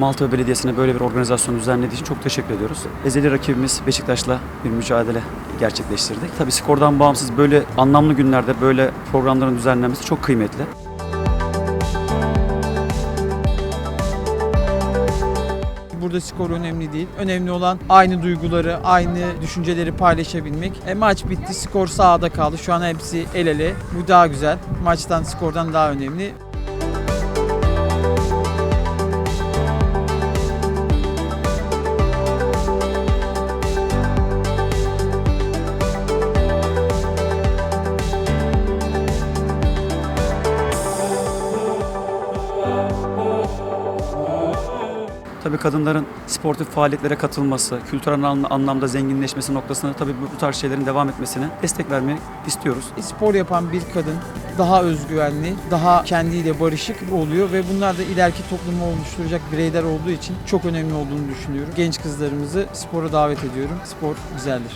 Maltepe Belediyesi'ne böyle bir organizasyon düzenlediği için çok teşekkür ediyoruz. Ezeli rakibimiz Beşiktaş'la bir mücadele gerçekleştirdik. Tabii skordan bağımsız böyle anlamlı günlerde böyle programların düzenlenmesi çok kıymetli. Burada skor önemli değil. Önemli olan aynı duyguları, aynı düşünceleri paylaşabilmek. E, maç bitti, skor sahada kaldı. Şu an hepsi el ele. Bu daha güzel. Maçtan, skordan daha önemli. Tabii kadınların sportif faaliyetlere katılması, kültürel anlam- anlamda zenginleşmesi noktasında tabii bu tarz şeylerin devam etmesine destek vermek istiyoruz. E, Spor yapan bir kadın daha özgüvenli, daha kendiyle barışık oluyor ve bunlar da ileriki toplumu oluşturacak bireyler olduğu için çok önemli olduğunu düşünüyorum. Genç kızlarımızı spora davet ediyorum. Spor güzeldir.